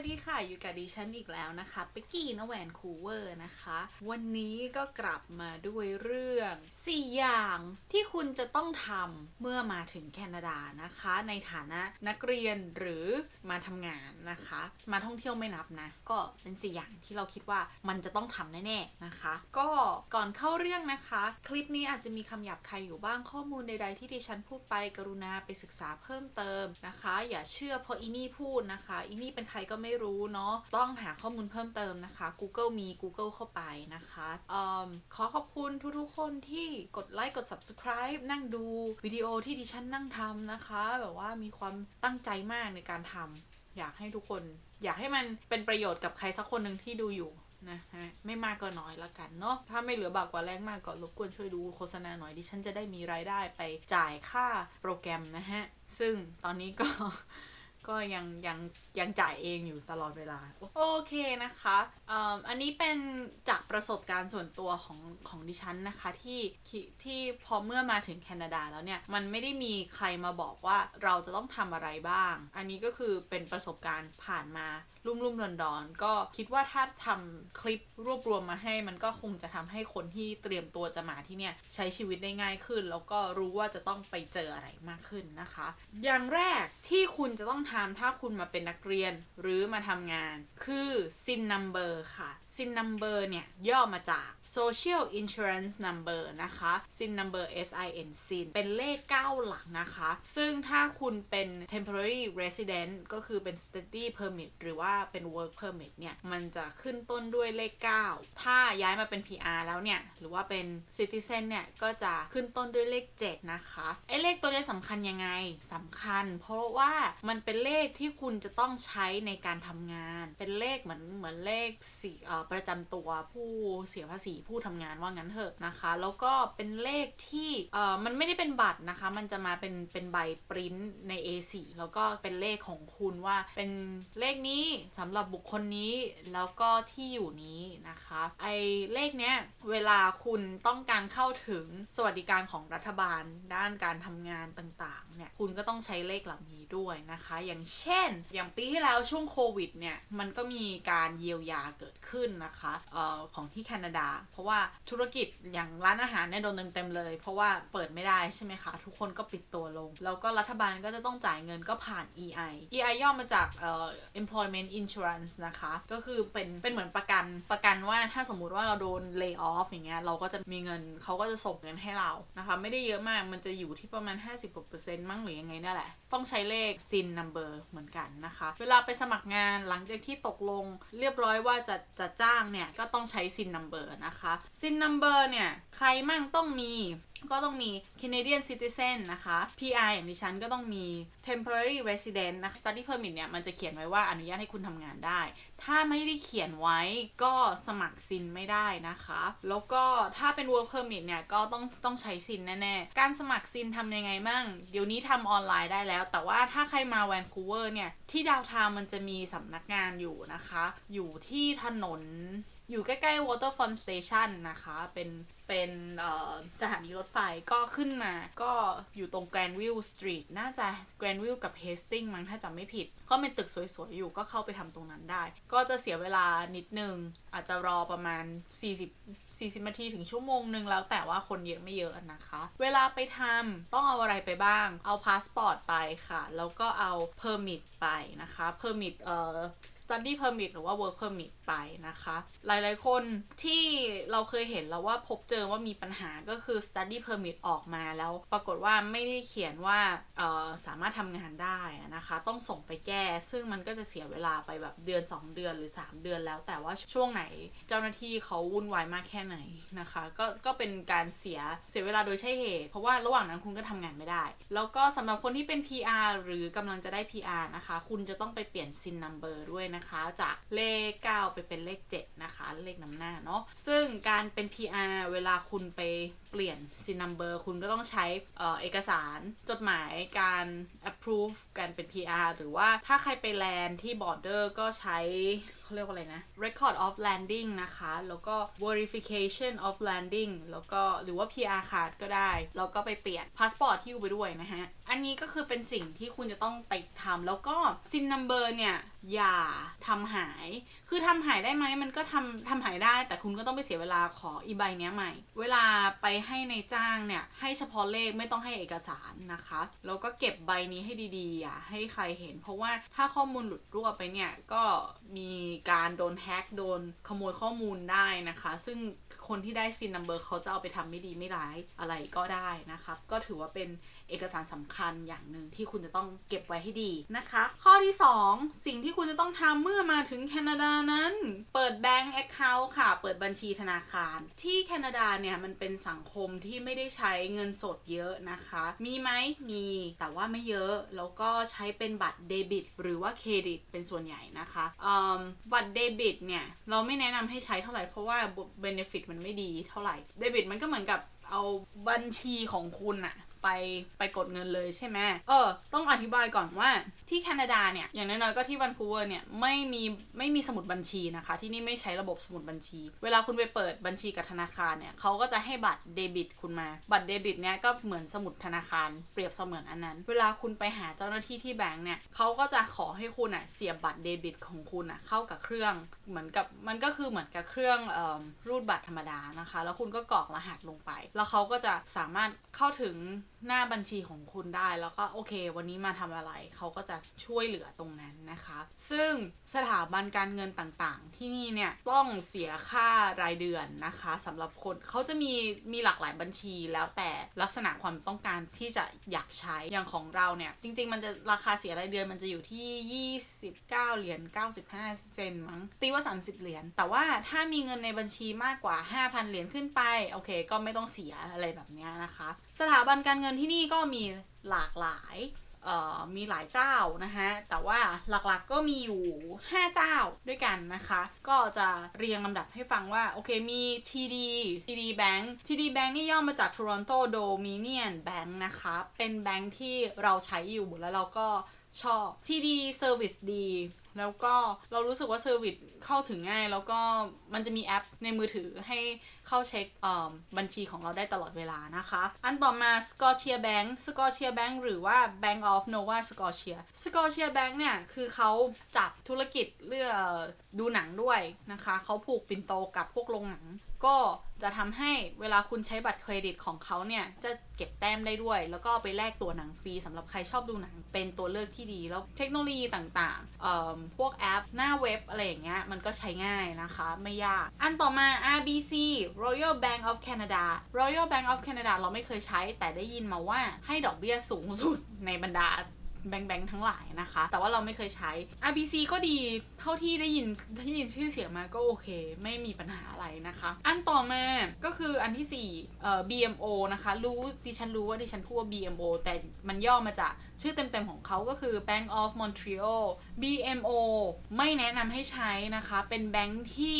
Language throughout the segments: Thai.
วัสดีค่ะ อยู่กับดิฉันอีกแล้วนะคะเป็กกี้นแวนคูเวอร์นะคะ วันนี้ก็กลับมาด้วยเรื่อง 4 อย่างที่คุณจะต้องทำเมื่อมาถึงแคนาดานะคะ ในฐานะนักเรียนหรือมาทำงานนะคะ มาท่องเที่ยวไม่นับนะ ก็เป็น 4 อย่างที่เราคิดว่ามันจะต้องทำแน่ๆนะคะ ก็ก่อนเข้าเรื่องนะคะ คลิปนี้อาจจะมีคำหยาบคายอยู่บ้างข้อมูลใดๆที่ดิฉันพูดไปกรุณาไปศึกษาเพิ่มเติมนะคะ อย่าเชื่อเพราะอีนี่พูดนะคะ อีนี่เป็นใครก็ไม่ไม่รู้เนาะต้องหาข้อมูลเพิ่มเติมนะคะ Google มี Google เข้าไปนะคะเอขอขอบคุณทุกๆคนที่กดไลค์กด subscribe นั่งดูวิดีโอที่ดิฉันนั่งทำนะคะ แบบว่ามีความตั้งใจมากในการทำอยากให้ทุกคน อยากให้มันเป็นประโยชน์กับใครสักคนหนึ่งที่ดูอยู่นะฮะไม่มากก็น้อยละกันเนาะถ้าไม่เหลือบากกว่าแรงมากก็รบกวนช่วยดูโฆษณาหน่อยดิฉันจะได้มีรายได้ไปจ่ายค่าโปรแกรมนะฮะ ซึ่งตอนนี้ก็ ก็ยังยังยังจ่ายเองอยู่ตลอดเวลา โอเคนะคะอันนี้เป็นจากประสบการณ์ส่วนตัวของของดิฉันนะคะที่ที่พอเมื่อมาถึงแคนาดาแล้วเนี่ย มันไม่ได้มีใครมาบอกว่าเราจะต้องทำอะไรบ้าง อันนี้ก็คือเป็นประสบการณ์ผ่านมา รุ่มรุ่มดอนดอนก็คิดว่าถ้าทำคลิปรวบรวมมาให้ มันก็คงจะทำให้คนที่เตรียมตัวจะมาที่เนี่ยใช้ชีวิตได้ง่ายขึ้น แล้วก็รู้ว่าจะต้องไปเจออะไรมากขึ้นนะคะ อย่างแรกที่คุณจะต้องทำถ้าคุณมาเป็นนักเรียนหรือมาทำงาน คือ SIN number ค่ะ SIN number เนี่ยย่อมาจาก Social Insurance Number นะคะ SIN number SIN SIN เป็นเลข 9 หลักนะคะ ซึ่งถ้าคุณเป็น temporary resident ก็คือเป็น study permit หรือว่าเป็น work permit เนี่ย มันจะขึ้นต้นด้วยเลข 9 ถ้าย้ายมาเป็น PR แล้วเนี่ย หรือว่าเป็น citizen เนี่ย ก็จะขึ้นต้นด้วยเลข 7 นะคะไอ้เลขตัวนี้สำคัญยังไงสำคัญ เพราะว่ามันเป็นเลขที่คุณจะต้องใช้ในการทำงาน เป็นเลขเหมือนเหมือนเลขสีประจำตัวผู้เสียภาษีผู้ทำงานว่างั้นเถอะนะคะ แล้วก็เป็นเลขที่เออมันไม่ได้เป็นบัตรนะคะ มันจะมาเป็นเป็นใบปริ้นใน A4 แล้วก็เป็นเลขของคุณว่าเป็นเลขนี้สำหรับบุคคลนี้แล้วก็ที่อยู่นี้นะคะ ไอเลขเนี้ยเวลาคุณต้องการเข้าถึงสวัสดิการของรัฐบาล ด้านการทำงานต่างๆเนี่ยคุณก็ต้องใช้เลขเหล่านี้ด้วยนะคะ อย่างเช่น อย่างปีที่แล้วช่วงโควิดเนี่ยมันก็มีการเยียวยาเกิดขึ้นนะคะเอ่อของที่แคนาดา เพราะว่าธุรกิจอย่างร้านอาหารเนี่ยโดนเต็มๆเลย เพราะว่าเปิดไม่ได้ใช่ไหมคะทุกคนก็ปิดตัวลง แล้วก็รัฐบาลก็จะต้องจ่ายเงินก็ผ่าน EI EI ย่อมาจากเอ่อ employment insurance นะคะ ก็คือเป็นเป็นเหมือนประกันประกันว่าถ้าสมมุติว่าเราโดน lay off อย่างเงี้ยเราก็จะมีเงินเขาก็จะส่งเงินให้เรานะคะ ไม่ได้เยอะมากมันจะอยู่ที่ประมาณ 50%มั้งหรือยังไงนั่นแหละ ต้องใช้เลข SIN number เหมือนกันนะคะ เวลาไปสมัครงานหลังจากที่ตกลงเรียบร้อยว่าจะจะจ้างเนี่ยก็ต้องใช้ SIN number นะคะ SIN number เนี่ยใครมั่งต้องมีก็ต้องมี Canadian citizen นะคะ PR อย่างดิฉันก็ต้องมี temporary resident นะ study permit เนี่ย มันจะเขียนไว้ว่าอนุญาตให้คุณทำงานได้ ถ้าไม่ได้เขียนไว้ก็สมัครซินไม่ได้นะคะ แล้วก็ถ้าเป็น work permit เนี่ย ก็ต้องต้องใช้ซินแน่ ๆ การสมัครซินทำยังไงมั่ง เดี๋ยวนี้ทำออนไลน์ได้แล้ว แต่ว่าถ้าใครมาแวนคูเวอร์เนี่ย ที่ดาวทาวมันจะมีสำนักงานอยู่นะคะ อยู่ที่ถนน อยู่ใกล้ๆ Waterfront Station นะคะ เป็นเป็นสถานีรถไฟก็ขึ้นมา ก็อยู่ตรง Grandview Street น่าจะ Grandview กับ Hastings มั้งถ้าจำไม่ผิด ก็เป็นตึกสวยๆ อยู่ก็เข้าไปทำตรงนั้นได้ ก็จะเสียเวลานิดนึง อาจจะรอประมาณ 40 40นาทีถึงชั่วโมงหนึ่งแล้วแต่ว่าคนเยอะไม่เยอะนะคะ เวลาไปทำต้องเอาอะไรไปบ้าง เอาพาสปอร์ตไปค่ะ แล้วก็เอาเพอร์มิทไปนะคะเพอร์มิทเอ่อ study permit หรือว่า work permit ไปนะคะ หลายๆ คนที่เราเคยเห็นแล้วว่าพบเจอว่ามีปัญหาก็คือ study permit ออกมาแล้ว ปรากฏว่าไม่ได้เขียนว่าสามารถทำงานได้นะคะ ต้องส่งไปแก้ ซึ่งมันก็จะเสียเวลาไปแบบเดือน 2 เดือนหรือ 3 เดือนแล้ว แต่ว่าช่วงไหนเจ้าหน้าที่เขาวุ่นวายมากแค่ไหนนะคะ ก็ก็เป็นการเสียเสียเวลาโดยใช่เหตุ เพราะว่าระหว่างนั้นคุณก็ทำงานไม่ได้ แล้วก็สำหรับคนที่เป็น PR หรือกำลังจะได้ PR นะคะ คุณจะต้องไปเปลี่ยน SIN number ด้วยนะคะ จากเลข 9 ไปเป็นเลข 7 นะคะ เลขนำหน้าเนาะซึ่งการเป็น PR เวลาคุณไปเปลี่ยน SIN number คุณก็ต้องใช้เอกสารจดหมายการ approve การเป็น PR หรือว่าถ้าใครไปแลนด์ที่ border ก็ใช้เขาเรียกว่าอะไรนะ record of landing นะคะ แล้วก็ verification of landing แล้วก็หรือว่า PR card ก็ได้ แล้วก็ไปเปลี่ยน passport ที่อยู่ไปด้วยนะฮะ อันนี้ก็คือเป็นสิ่งที่คุณจะต้องไปทำแล้วก็ SIN number เนี่ย อย่าทำหาย คือทำหายได้ไหมมันก็ทำทำหายได้ แต่คุณก็ต้องไปเสียเวลาขออีใบเนี้ยใหม่ เวลาไปให้ในจ้างเนี่ยให้เฉพาะเลขไม่ต้องให้เอกสารนะคะแล้วก็เก็บใบนี้ให้ดีๆอย่าให้ใครเห็น เพราะว่าถ้าข้อมูลหลุดรั่วไปเนี่ยก็มีการโดนแฮกโดนขโมยข้อมูลได้นะคะ ซึ่งคนที่ได้ซินนัมเบอร์เขาจะเอาไปทำไม่ดีไม่ร้ายอะไรก็ได้นะคะก็ถือว่าเป็น เอกสารสำคัญอย่างหนึ่งที่คุณจะต้องเก็บไว้ให้ดีนะคะ ข้อที่ 2 สิ่งที่คุณจะต้องทำเมื่อมาถึงแคนาดานั้น เปิดแบงก์แอคเคาท์ค่ะ เปิดบัญชีธนาคาร ที่แคนาดาเนี่ยมันเป็นสังคมที่ไม่ได้ใช้เงินสดเยอะนะคะ มีไหมมีแต่ว่าไม่เยอะ แล้วก็ใช้เป็นบัตรเดบิต หรือว่าเครดิตเป็นส่วนใหญ่นะคะอืมบัตรเดบิตเนี่ยเราไม่แนะนำให้ใช้เท่าไหร่เพราะว่าเบนฟิตมันไม่ดีเท่าไหร่เดบิตมันก็เหมือนกับเอาบัญชีของคุณอะ ไปไปกดเงินเลยใช่ไหมเออ ต้องอธิบายก่อนว่า ที่แคนาดาเนี่ย อย่างน้อยๆก็ที่วันคูเวอร์เนี่ยไม่มีไม่มีสมุดบัญชีนะคะ ที่นี่ไม่ใช้ระบบสมุดบัญชี เวลาคุณไปเปิดบัญชีกับธนาคารเนี่ยเขาก็จะให้บัตรเดบิตคุณมา บัตรเดบิตเนี่ยก็เหมือนสมุดธนาคารเปรียบเสมือนอันนั้น เวลาคุณไปหาเจ้าหน้าที่ที่แบงก์เนี่ยเขาก็จะขอให้คุณอะเสียบบัตรเดบิตของคุณอะเข้ากับเครื่องเหมือนกับมันก็คือเหมือนกับเครื่องเอ่อรูดบัตรธรรมดานะคะ แล้วคุณก็กรอกรหัสลงไป แล้วเขาก็จะสามารถเข้าถึงหน้าบัญชีของคุณได้ แล้วก็โอเค วันนี้มาทำอะไรเขาก็จะช่วยเหลือตรงนั้นนะคะ ซึ่งสถาบันการเงินต่างๆ ที่นี่เนี่ยต้องเสียค่ารายเดือนนะคะสำหรับคนเขาจะมีมีหลากหลายบัญชีแล้วแต่ลักษณะความต้องการที่จะอยากใช้อย่างของเราเนี่ยจริง ๆ มันจะราคาเสียรายเดือนมันจะอยู่ที่ 29 เหรียญ95 เซนมั้งตีว่า 30 เหรียญแต่ว่าถ้ามีเงินในบัญชีมากกว่า 5,000 เหรียญขึ้นไปโอเค ก็ไม่ต้องเสียอะไรแบบนี้นะคะ สถาบันการเงินที่นี่ก็มีหลากหลาย มีหลายเจ้านะฮะแต่ว่าหลักๆก็มีอยู่ 5 เจ้าด้วยกันนะคะ ก็จะเรียงลำดับให้ฟังว่า โอเคมี TD TD Bank TD Bank นี่ย่อมาจาก Toronto Dominion Bank นะคะ เป็นแบงค์ที่เราใช้อยู่แล้วเราก็ชอบ TD Service ดีแล้วก็เรารู้สึกว่าเซอร์วิสเข้าถึงง่าย แล้วก็มันจะมีแอปในมือถือให้ เข้าเช็คบัญชีของเราได้ตลอดเวลานะคะ อันต่อมา Scotia Bank Scotia Bank หรือว่า Bank of Nova Scotia Scotia Bank เนี่ย คือเขาจับธุรกิจเรื่องดูหนังด้วยนะคะ เขาผูกปิ่นโตกับพวกโรงหนัง ก็ จะทำให้เวลาคุณใช้บัตรเครดิตของเขาเนี่ย จะเก็บแต้มได้ด้วย แล้วก็ไปแลกตัวหนังฟรีสำหรับใครชอบดูหนังเป็นตัวเลือกที่ดี แล้วเทคโนโลยีต่างๆพวกแอปหน้าเว็บอะไรอย่างเงี้ยมันก็ใช้ง่ายนะคะ ไม่ยาก อันต่อมา RBC Royal Bank of Canada Royal Bank of Canada เราไม่เคยใช้แต่ได้ยินมาว่าให้ดอกเบี้ยสูงสุดในบรรดา แบงค์แบงทั้งหลายนะคะ แต่ว่าเราไม่เคยใช้ RBC ก็ดีเท่าที่ได้ยินที่ได้ยินชื่อเสียงมาก็โอเค ไม่มีปัญหาอะไรนะคะ อันต่อมาก็คืออันที่4เอ่อ BMO นะคะ รู้ดิฉันรู้ว่าดิฉันพูดว่า BMO แต่มันย่อมาจากชื่อเต็มๆของเขาก็คือ Bank of Montreal BMO ไม่แนะนำให้ใช้นะคะ เป็นแบงค์ที่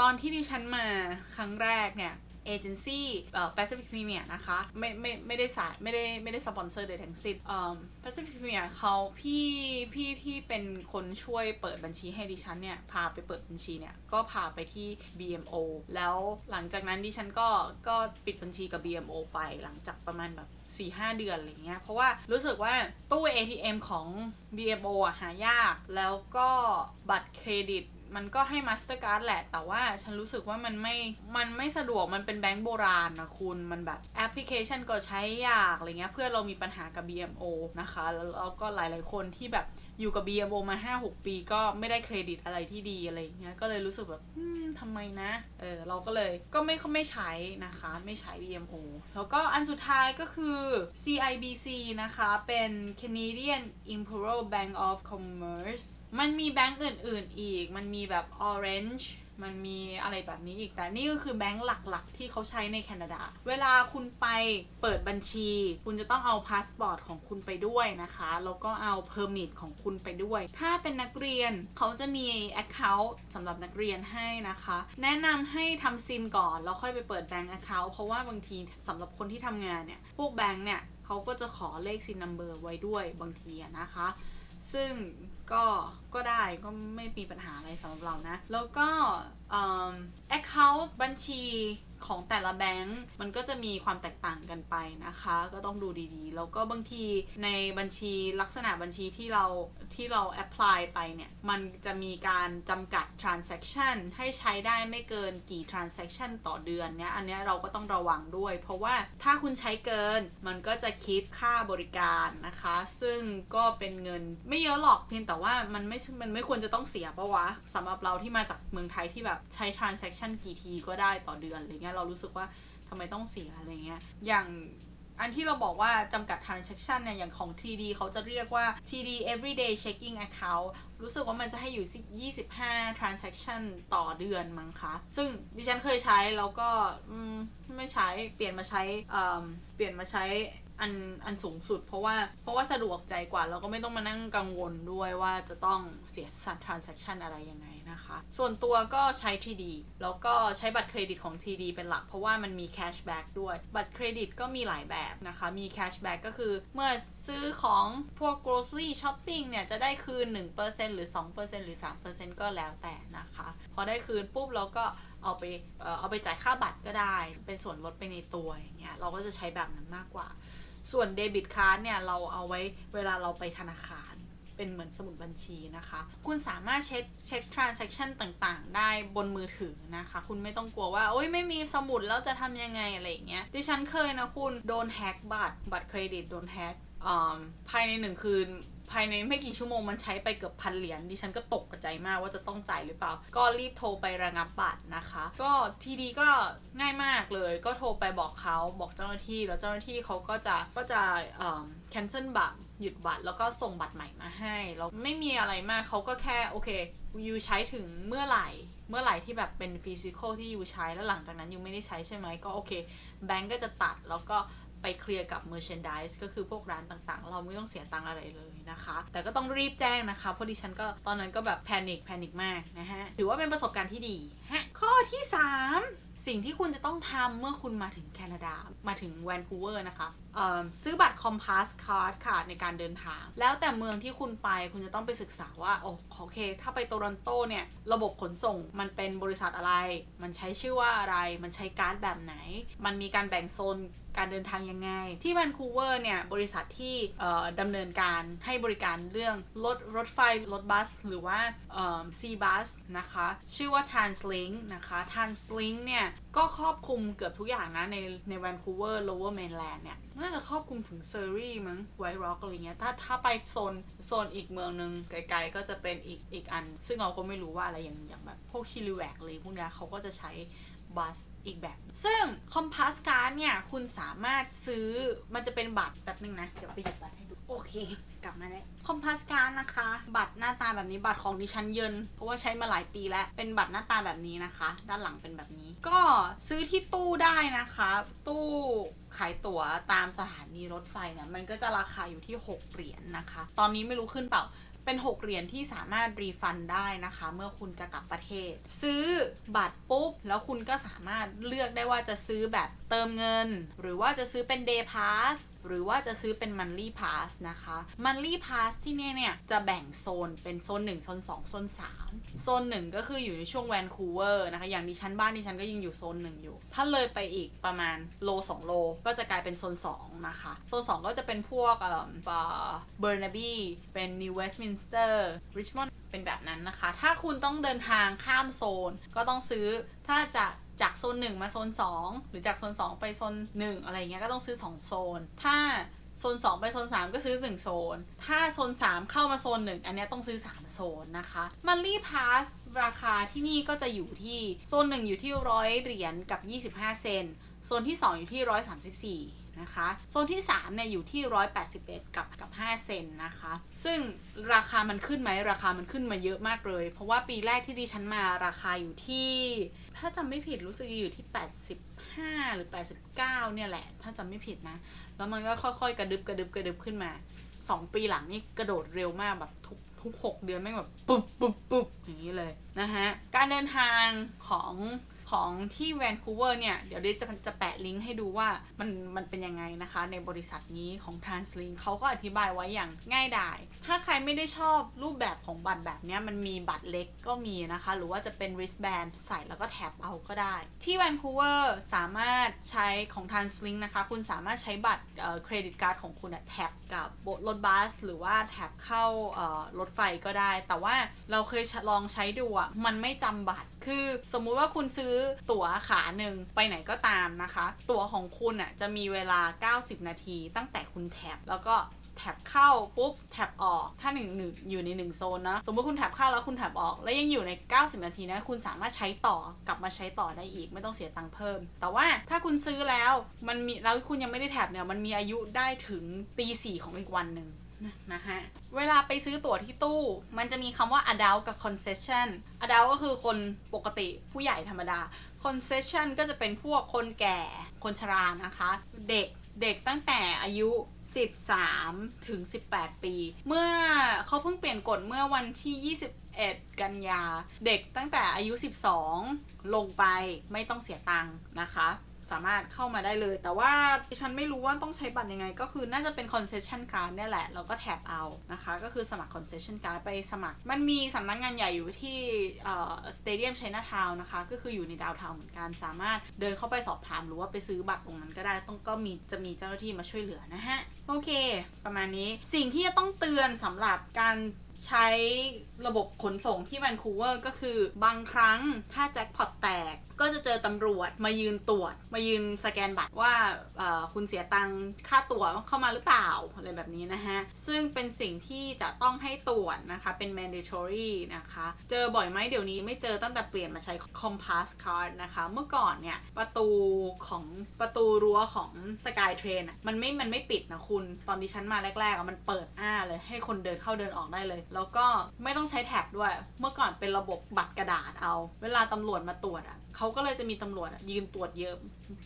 ตอนที่ดิฉันมาครั้งแรกเนี่ย เอเจนซี่เอ่อ Pacific Premier นะคะ ไม่ไม่ไม่ได้สายไม่ได้ไม่ได้สปอนเซอร์ใดทั้งสิ้นเอ่อ Pacific Premier เขาพี่พี่ที่เป็นคนช่วยเปิดบัญชีให้ดิฉันเนี่ย พาไปเปิดบัญชีเนี่ย ก็พาไปที่ BMO แล้วหลังจากนั้นดิฉันก็ก็ปิดบัญชีกับ BMO ไปหลังจากประมาณแบบ4 5เดือนอะไรเงี้ย เพราะว่ารู้สึกว่าตู้ ATM ของ BMO อะหายาก แล้วก็บัตรเครดิต มันก็ให้มาสเตอร์การ์ดแหละ แต่ว่าฉันรู้สึกว่ามันไม่ มันไม่สะดวก มันเป็นแบงก์โบราณนะคุณ มันแบบแอปพลิเคชันก็ใช้ยากอะไรเงี้ย เพื่อเรามีปัญหากับ BMO นะคะ แล้วเราก็หลาย ๆ คนที่แบบ อยู่กับ BMO มา 5-6 ปีก็ไม่ได้เครดิตอะไรที่ดีอะไรเงี้ยก็เลยรู้สึกแบบทำไมนะเออเราก็เลยก็ไม่ไม่ใช้นะคะไม่ใช้ BMO แล้วก็อันสุดท้ายก็คือ CIBC นะคะเป็น Canadian Imperial Bank of Commerce มันมีแบงก์อื่น ๆ อีก มันมีแบบ Orange มันมีอะไรแบบนี้อีก แต่นี่ก็คือแบงก์หลักๆ ที่เขาใช้ในแคนาดา เวลาคุณไปเปิดบัญชี คุณจะต้องเอาพาสปอร์ตของคุณไปด้วยนะคะ แล้วก็เอาเพอร์มิทของคุณไปด้วย ถ้าเป็นนักเรียนเขาจะมี Account สำหรับนักเรียนให้นะคะ แนะนำให้ทำซินก่อน แล้วค่อยไปเปิดแบงก์ Account เพราะว่าบางทีสำหรับคนที่ทำงานเนี่ย พวกแบงก์เนี่ยเขาก็จะขอเลขซินนัมเบอร์ไว้ด้วยบางทีนะคะ ซึ่ง ก็ก็ได้ก็ไม่มีปัญหาอะไรสำหรับเรานะ แล้วก็เอ่อ account บัญชี ของแต่ละแบงก์มันก็จะมีความแตกต่างกันไปนะคะ ก็ต้องดูดีๆ แล้วก็บางทีในบัญชีลักษณะบัญชีที่เราที่เรา apply ไปเนี่ย มันจะมีการจำกัด transaction ให้ใช้ได้ไม่เกินกี่ transaction ต่อเดือนเนี่ยอันเนี้ยเราก็ต้องระวังด้วย เพราะว่าถ้าคุณใช้เกินมันก็จะคิดค่าบริการนะคะ ซึ่งก็เป็นเงินไม่เยอะหรอกเพียงแต่ว่ามันไม่มันไม่ควรจะต้องเสียปะวะสำหรับเราที่มาจากเมืองไทยที่แบบใช้ transaction กี่ทีก็ได้ต่อเดือนอะไรเงี้ยเรารู้สึกว่าทำไมต้องเสียอะไรเงี้ย อย่างอันที่เราบอกว่าจำกัด transaction เนี่ย อย่างของ TD เขาจะเรียกว่า TD everyday checking account รู้สึกว่ามันจะให้อยู่ 25 transaction ต่อเดือนมั้งคะ ซึ่งดิฉันเคยใช้แล้วก็ไม่ใช้ เปลี่ยนมาใช้เเปลี่ยนมาใช้อันอันสูงสุด เพราะว่าเพราะว่าสะดวกใจกว่า แล้วก็ไม่ต้องมานั่งกังวลด้วยว่าจะต้องเสียสัด transaction อะไรยังไง นะคะ ส่วนตัวก็ใช้ TD แล้วก็ใช้บัตรเครดิตของ TD เป็นหลัก เพราะว่ามันมี cashback ด้วย บัตรเครดิตก็มีหลายแบบนะคะ มี cashback ก็คือเมื่อซื้อของพวก grocery shopping เนี่ย จะได้คืน 1%หรือ 2%หรือ 3%ก็แล้วแต่นะคะ พอได้คืนปุ๊บเราก็เอาไปเอ่อเอาไปจ่ายค่าบัตรก็ได้ เป็นส่วนลดไปในตัวอย่างเงี้ยเราก็จะใช้แบบนั้นมากกว่า ส่วนเดบิตการ์ดเนี่ยเราเอาไว้เวลาเราไปธนาคาร เป็นเหมือนสมุดบัญชีนะคะ คุณสามารถเช็คเช็ค transaction ต่างๆ ได้บนมือถือนะคะ คุณไม่ต้องกลัวว่า โอ๊ยไม่มีสมุดแล้วจะทำยังไงอะไรอย่างเงี้ย ดิฉันเคยนะคุณโดนแฮกบัตรบัตรเครดิตโดนแฮกอ่าภายในหนึ่งคืนภายในไม่กี่ชั่วโมงมันใช้ไปเกือบพันเหรียญดิฉันก็ตกใจมากว่าจะต้องจ่ายหรือเปล่า ก็รีบโทรไประงับบัตรนะคะ ก็ทีดีก็ง่ายมากเลย ก็โทรไปบอกเขาบอกเจ้าหน้าที่ แล้วเจ้าหน้าที่เขาก็จะก็จะเอ่อ cancel บัตร หยุดบัตรแล้วก็ส่งบัตรใหม่มาให้แล้วไม่มีอะไรมากเขาก็แค่โอเคยูใช้ถึงเมื่อไหร่เมื่อไหร่ที่แบบเป็นฟิสิกอลที่ยูใช้แล้วหลังจากนั้นยูไม่ได้ใช้ใช่ไหมก็โอเคแบงก์ก็จะตัดแล้วก็ไปเคลียร์กับ merchandise ก็คือพวกร้านต่างๆ เราไม่ต้องเสียตังอะไรเลยนะคะ แต่ก็ต้องรีบแจ้งนะคะ เพราะดิฉันก็ตอนนั้นก็แบบแพนิคแพนิคมากนะฮะ ถือว่าเป็นประสบการณ์ที่ดีฮะ ข้อที่ 3 สิ่งที่คุณจะต้องทำเมื่อคุณมาถึงแคนาดา มาถึงแวนคูเวอร์นะคะ ซื้อบัตรคอมพาสคาร์ดค่ะในการเดินทาง แล้วแต่เมืองที่คุณไปคุณจะต้องไปศึกษาว่าโอโอเค ถ้าไปโตรอนโตเนี่ยระบบขนส่งมันเป็นบริษัทอะไร มันใช้ชื่อว่าอะไร มันใช้การ์ดแบบไหน มันมีการแบ่งโซนการเดินทางยังไง ที่แวนคูเวอร์เนี่ย บริษัทที่ดำเนินการให้บริการเรื่องรถรถไฟ รถบัส หรือว่าซีบัสนะคะ ชื่อว่า Translink นะคะ Translink เนี่ย ก็ครอบคลุมเกือบทุกอย่างนะ ในในแวนคูเวอร์ Lower Mainland เนี่ยน่าจะครอบคลุมถึงเซอร์รีมั้งไวท์ร็อกอะไรเงี้ย ถ้าถ้าไปโซนโซนอีกเมืองหนึ่งไกลๆก็จะเป็นอีกอีกอัน ซึ่งเราก็ไม่รู้ว่าอะไรอย่างอย่างแบบพวกชิลิแวกเลยพวกเนี้ยเขาก็จะใช้บัสอีกแบบ ซึ่งคอมพาสการ์ดเนี่ย คุณสามารถซื้อมันจะเป็นบัตรแบบนึงนะ เดี๋ยวไปหยิบบัตรให้ดู โอเค กลับมาแล้วคอมพาสการ์ดนะคะ บัตรหน้าตาแบบนี้บัตรของดิฉันเยิน เพราะว่าใช้มาหลายปีแล้ว เป็นบัตรหน้าตาแบบนี้นะคะ ด้านหลังเป็นแบบนี้ ก็ซื้อที่ตู้ได้นะคะ ตู้ ขายตั๋วตามสถานีรถไฟเนี่ยมันก็จะราคาอยู่ที่ 6 เหรียญนะคะ ตอนนี้ไม่รู้ขึ้นเปล่าเป็น 6 เหรียญที่สามารถรีฟันได้นะคะ เมื่อคุณจะกลับประเทศ ซื้อบัตรปุ๊บ แล้วคุณก็สามารถเลือกได้ว่าจะซื้อแบบเติมเงิน หรือว่าจะซื้อเป็น Day Pass หรือว่าจะซื้อเป็น Monthly Pass นะคะ Monthly Pass ที่เนี่ยเนี่ยจะแบ่งโซนเป็นโซน 1 โซน 2 โซน 3 โซน 1 ก็คืออยู่ในช่วงแวนคูเวอร์นะคะ อย่างดิฉันบ้านดิฉันก็ยังอยู่โซน 1 อยู่ ถ้าเลยไปอีกประมาณโล 2 โล ก็จะกลายเป็นโซน 2 นะคะ โซน 2 ก็จะเป็นพวกเอ่อเบอร์นาบีเป็นนิวเวสต์มินสเตอร์ริชมอนด์เป็นแบบนั้นนะคะ ถ้าคุณต้องเดินทางข้ามโซนก็ต้องซื้อถ้าจะ จากโซน1มาโซน2หรือจากโซน2ไปโซน1อะไรเงี้ยก็ต้องซื้อ2โซน ถ้าโซน 2 ไปโซน 3 ก็ซื้อ 1 โซน ถ้าโซน 3 เข้ามาโซน 1 อันนี้ต้องซื้อ 3 โซนนะคะมันรีพาสราคาที่นี่ก็จะอยู่ที่โซน 1 อยู่ที่ร้อยเหรียญกับ 25 เซน โซนที่ 2 อยู่ที่ 134 นะคะโซนที่3เนี่ยอยู่ที่ 181 กับกับ 5 เซนนะคะ ซึ่งราคามันขึ้นไหมราคามันขึ้นมาเยอะมากเลย เพราะว่าปีแรกที่ดิฉันมาราคาอยู่ที่ ถ้าจำไม่ผิดรู้สึกอยู่ที่ 85 หรือ 89 เนี่ยแหละ ถ้าจำไม่ผิดนะ แล้วมันก็ค่อยๆ กระดึบกระดึบกระดึบขึ้นมา 2 ปีหลังนี่กระโดดเร็วมากแบบทุกทุก 6 เดือนแม่งแบบปุ๊บปุ๊บปุ๊บอย่างนี้เลย นะฮะ การเดินทางของ ของที่แวนคูเวอร์เนี่ย เดี๋ยวเดยวจะจะแปะลิงก์ให้ดูว่ามันมันเป็นยังไงนะคะ ในบริษัทนี้ของ Translink เขาก็อธิบายไว้อย่างง่ายดาย ถ้าใครไม่ได้ชอบรูปแบบของบัตรแบบนี้มันมีบัตรเล็กก็มีนะคะ หรือว่าจะเป็น wristband ใส่แล้วก็แท็บเอาก็ได้ ที่แวนคูเวอร์สามารถใช้ของ Translink นะคะ คุณสามารถใช้บัตรเครดิตการ์ดของคุณแท็บกับรถบัส หรือว่าแท็บเข้ารถไฟก็ได้ แต่ว่าเราเคยลองใช้ดูอะมันไม่จำบัตร คือสมมุติว่าคุณซื้อตั๋วขาหนึ่งไปไหนก็ตามนะคะ ตั๋วของคุณอะจะมีเวลา 90 นาทีตั้งแต่คุณแท็บแล้วก็แท็บเข้าปุ๊บแท็บออกถ้าหนึ่งหนึ่งอยู่ในหนึ่งโซนนะ สมมติคุณแท็บเข้าแล้วคุณแท็บออก แล้วยังอยู่ใน 90 นาทีนะ คุณสามารถใช้ต่อกลับมาใช้ต่อได้อีก ไม่ต้องเสียตังค์เพิ่ม แต่ว่าถ้าคุณซื้อแล้วมันมีแล้วคุณยังไม่ได้แท็บเนี่ยมันมีอายุได้ถึงตีสี่ของอีกวันหนึ่ง นะฮะเวลาไปซื้อตั๋วที่ตู้ มันจะมีคำว่า adult กับ concession adult ก็คือคนปกติผู้ใหญ่ธรรมดา concession ก็จะเป็นพวกคนแก่คนชรานะคะ เด็กเด็กตั้งแต่อายุ 13 ถึง 18 ปี เมื่อเขาเพิ่งเปลี่ยนกฎเมื่อวันที่ 21 กันยา เด็กตั้งแต่อายุ 12 ลงไปไม่ต้องเสียตังค์นะคะ สามารถเข้ามาได้เลย แต่ว่าดิฉันไม่รู้ว่าต้องใช้บัตรยังไง ก็คือน่าจะเป็น concession card เนี่ยแหละ แล้วก็แท็บเอานะคะ ก็คือสมัคร concession card ไปสมัคร มันมีสำนักงานใหญ่อยู่ที่เอ่อ stadium Chinatown นะคะ ก็คืออยู่ในดาวทาวน์เหมือนกัน สามารถเดินเข้าไปสอบถามหรือว่าไปซื้อบัตรตรงนั้นก็ได้ต้องก็มีจะมีเจ้าหน้าที่มาช่วยเหลือนะฮะ โอเค ประมาณนี้ สิ่งที่จะต้องเตือนสำหรับการ ใช้ระบบขนส่งที่แวนคูเวอร์ก็คือบางครั้งถ้าแจ็คพอตแตกก็จะเจอตำรวจมายืนตรวจ มายืนสแกนบัตรว่าคุณเสียตังค่าตั๋วเข้ามาหรือเปล่า อะไรแบบนี้นะฮะ ซึ่งเป็นสิ่งที่จะต้องให้ตรวจนะคะ เป็น mandatory นะคะ เจอบ่อยไหมเดี๋ยวนี้ไม่เจอตั้งแต่เปลี่ยนมาใช้ compass card นะคะ เมื่อก่อนเนี่ย ประตูของประตูรั้วของ Sky Train มันไม่มันไม่ปิดนะคุณ ตอนดิฉันมาแรกๆมันเปิดอ้าเลยให้คนเดินเข้าเดินออกได้เลยแล้วก็ไม่ต้องใช้แท็บด้วย เมื่อก่อนเป็นระบบบัตรกระดาษเอา เวลาตำรวจมาตรวจอะเขาก็เลยจะมีตำรวจยืนตรวจเยอะ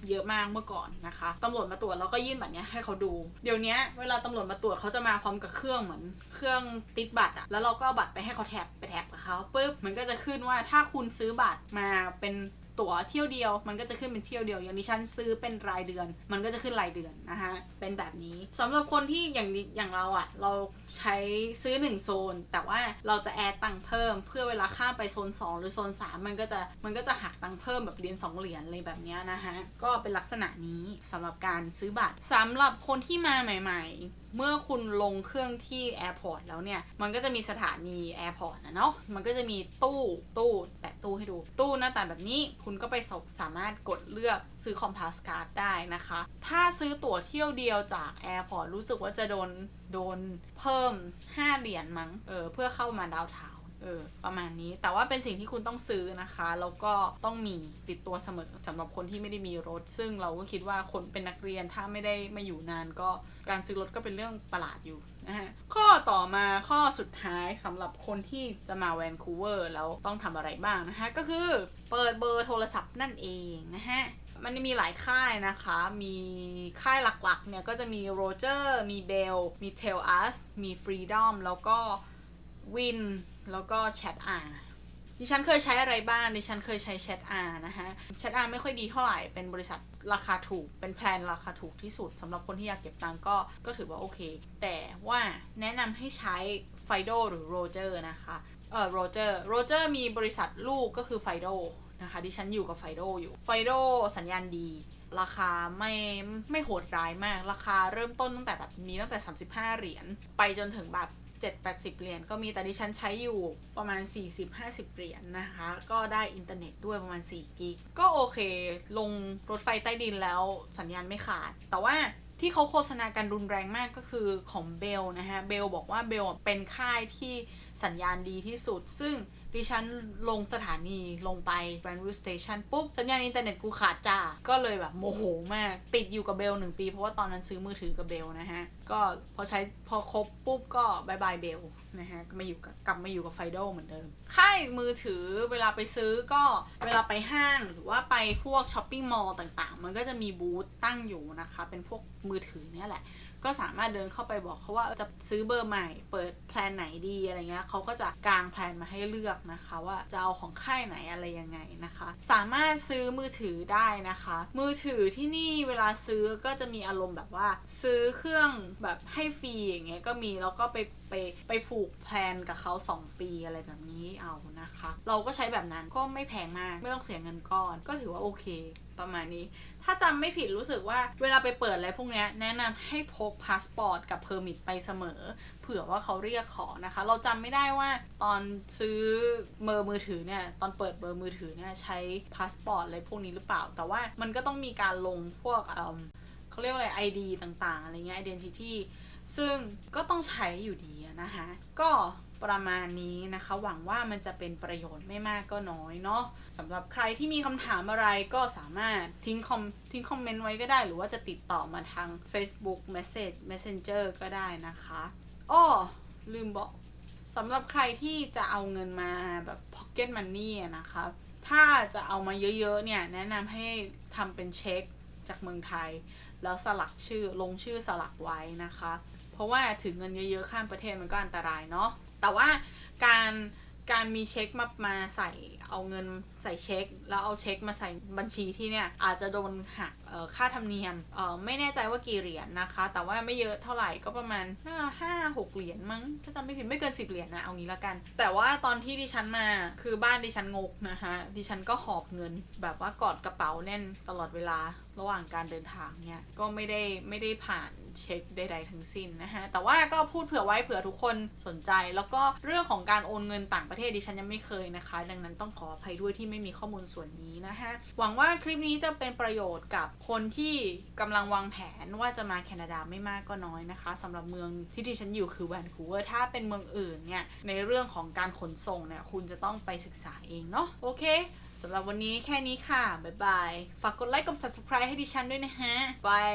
เยอะมากเมื่อก่อนนะคะตำรวจมาตรวจแล้วก็ยื่นบัตรเนี้ยให้เขาดู เดี๋ยวนี้เวลาตำรวจมาตรวจเขาจะมาพร้อมกับเครื่องเหมือนเครื่องติดบัตรอะแล้วเราก็เอาบัตรไปให้เขาแท็บไปแท็บกับเขาปุ๊บมันก็จะขึ้นว่าถ้าคุณซื้อบัตรมาเป็น ตั๋วเที่ยวเดียว มันก็จะขึ้นเป็นเที่ยวเดียว อย่างดิฉันซื้อเป็นรายเดือน มันก็จะขึ้นรายเดือนนะคะเป็นแบบนี้สำหรับคนที่อย่างอย่างเราอะ่ะ เราใช้ซื้อ 1 โซน แต่ว่าเราจะแอดตังค์เพิ่ม เพื่อเวลาข้ามไปโซน 2 หรือโซน 3 มันก็จะมันก็จะหักตังค์เพิ่มแบบเหรียญ2เหรียญอะไรแบบเนี้ยนะคะก็เป็นลักษณะนี้สำหรับการซื้อบัตรสำหรับคนที่มาใหม่ ๆ เมื่อคุณลงเครื่องที่แอร์พอร์ตแล้วเนี่ย มันก็จะมีสถานีแอร์พอร์ตนะเนาะ มันก็จะมีตู้ตู้แปะตู้ให้ดู ตู้หน้าตาแบบนี้คุณก็ไปสามารถกดเลือกซื้อคอมพาสการ์ดได้นะคะ ถ้าซื้อตั๋วเที่ยวเดียวจากแอร์พอร์ตรู้สึกว่าจะโดนโดนเพิ่ม 5 เหรียญมั้งเออเพื่อเข้ามาดาวเทาว ออประมาณนี้แต่ว่าเป็นสิ่งที่คุณต้องซื้อนะคะ แล้วก็ต้องมีติดตัวเสมอสำหรับคนที่ไม่ได้มีรถ ซึ่งเราก็คิดว่าคนเป็นนักเรียนถ้าไม่ได้มาอยู่นานก็การซื้อรถก็เป็นเรื่องประหลาดอยู่นะฮะข้อต่อมาข้อสุดท้ายสำหรับคนที่จะมาแวนคูเวอร์แล้วต้องทำอะไรบ้างนะคะก็คือเปิดเบอร์โทรศัพท์นั่นเองนะฮะมันมีหลายค่ายนะคะ มีค่ายหลักๆเนี่ยก็จะมีโรเจอร์มีเบลมีเทลอัสมีฟรีดอมแล้วก็วิน แล้วก็แชทอาดิฉันเคยใช้อะไรบ้าง ดิฉันเคยใช้แชทอานะคะแชทอาไม่ค่อยดีเท่าไหร่ เป็นบริษัทราคาถูก เป็นแพลนราคาถูกที่สุดสำหรับคนที่อยากเก็บตังก็ก็ถือว่าโอเค แต่ว่าแนะนำให้ใช้ไฟโดหรือโรเจอร์นะคะเออโรเจอร์โรเจอร์มีบริษัทลูกก็คือไฟโดนะคะดิฉันอยู่กับไฟโดอยู่ไฟโดสัญญาณดี ราคาไม่ไม่โหดร้ายมาก ราคาเริ่มต้นตั้งแต่แบบมีตั้งแต่ 35 เหรียญไปจนถึงแบบ 7-80 เหรียญก็มีแต่ดิฉันใช้อยู่ประมาณ 40-50 เหรียญนะคะ ก็ได้อินเทอร์เน็ตด้วยประมาณ4กิกก็โอเค ลงรถไฟใต้ดินแล้วสัญญาณไม่ขาด แต่ว่าที่เขาโฆษณากันรุนแรงมากก็คือของเบลนะฮะ เบลบอกว่าเบลเป็นค่ายที่สัญญาณดีที่สุด ซึ่ง ดิฉันลงสถานีลงไปแบรนด์วิวสเตชันปุ๊บ สัญญาณอินเทอร์เน็ตกูขาดจ้า ก็เลยแบบโมโหมาก ติดอยู่กับเบลหนึ่งปี เพราะว่าตอนนั้นซื้อมือถือกับเบลนะฮะ ก็พอใช้พอครบปุ๊บก็บายบายเบลนะฮะมาอยู่กับกลับมาอยู่กับไฟโดเหมือนเดิม ค่ายมือถือเวลาไปซื้อก็เวลาไปห้างหรือว่าไปพวกช้อปปิ้งมอลล์ต่างๆ มันก็จะมีบูธตั้งอยู่นะคะ เป็นพวกมือถือเนี่ยแหละ ก็สามารถเดินเข้าไปบอกเขาว่าจะซื้อเบอร์ใหม่ เปิดแพลนไหนดีอะไรเงี้ยเขาก็จะกางแพลนมาให้เลือกนะคะ ว่าจะเอาของค่ายไหนอะไรยังไงนะคะ สามารถซื้อมือถือได้นะคะ มือถือที่นี่เวลาซื้อก็จะมีอารมณ์แบบว่า ซื้อเครื่องแบบให้ฟรีอย่างเงี้ยก็มีแล้วก็ไปไปไปผูกแพลนกับเขา 2 ปีอะไรแบบนี้เอานะคะ เราก็ใช้แบบนั้นก็ไม่แพงมาก ไม่ต้องเสียเงินก้อน ก็ถือว่าโอเค ประมาณนี้ ถ้าจำไม่ผิดรู้สึกว่าเวลาไปเปิดอะไรพวกนี้แนะนำให้พกพาสปอร์ตกับเพอร์มิทไปเสมอ เผื่อว่าเขาเรียกขอนะคะ เราจำไม่ได้ว่าตอนซื้อเบอร์มือถือเนี่ย ตอนเปิดเบอร์มือถือเนี่ยใช้พาสปอร์ตอะไรพวกนี้หรือเปล่า แต่ว่ามันก็ต้องมีการลงพวกเเขาเรียกว่าอะไร ID ต่างๆ อะไรเงี้ย identity ซึ่งก็ต้องใช้อยู่ดีนะคะ ก็ ประมาณนี้นะคะ หวังว่ามันจะเป็นประโยชน์ไม่มากก็น้อยเนาะสำหรับใครที่มีคำถามอะไรก็สามารถทิ้งคอมทิ้งคอมเมนต์ไว้ก็ได้ หรือว่าจะติดต่อมาทาง Facebook Message Messenger ก็ได้นะคะอ้อลืมบอกสำหรับใครที่จะเอาเงินมาแบบ Pocket Money อะนะคะ ถ้าจะเอามาเยอะๆเนี่ยแนะนำให้ทำเป็นเช็คจากเมืองไทย แล้วสลักชื่อลงชื่อสลักไว้นะคะ เพราะว่าถือเงินเยอะๆข้ามประเทศมันก็อันตรายเนาะ แต่ว่าการการมีเช็คมามาใส่เอาเงินใส่เช็ค แล้วเอาเช็คมาใส่บัญชีที่เนี่ยอาจจะโดนหักค่าธรรมเนียมไม่แน่ใจว่ากี่เหรียญนะคะ แต่ว่าไม่เยอะเท่าไหร่ก็ประมาณห้าหกเหรียญมั้งถ้าจำไม่ผิดไม่เกินสิบเหรียญนะเอางี้ละกัน แต่ว่าตอนที่ดิฉันมาคือบ้านดิฉันงกนะคะดิฉันก็หอบเงิน แบบว่ากอดกระเป๋าแน่นตลอดเวลาระหว่างการเดินทางเนี่ยก็ไม่ได้ไม่ได้ผ่าน เช็คใดๆทั้งสิ้นนะคะแต่ว่าก็พูดเผื่อไว้เผื่อทุกคนสนใจ แล้วก็เรื่องของการโอนเงินต่างประเทศดิฉันยังไม่เคยนะคะ ดังนั้นต้องขออภัยด้วยที่ไม่มีข้อมูลส่วนนี้นะคะหวังว่าคลิปนี้จะเป็นประโยชน์กับคนที่กำลังวางแผนว่าจะมาแคนาดาไม่มากก็น้อยนะคะสำหรับเมืองที่ดิฉันอยู่คือแวนคูเวอร์ถ้าเป็นเมืองอื่นเนี่ยในเรื่องของการขนส่งเนี่ยคุณจะต้องไปศึกษาเองเนาะโอเคสำหรับวันนี้แค่นี้ค่ะ บ๊ายบาย ฝากกดไลค์กด subscribe ให้ดิฉันด้วยนะฮะ บาย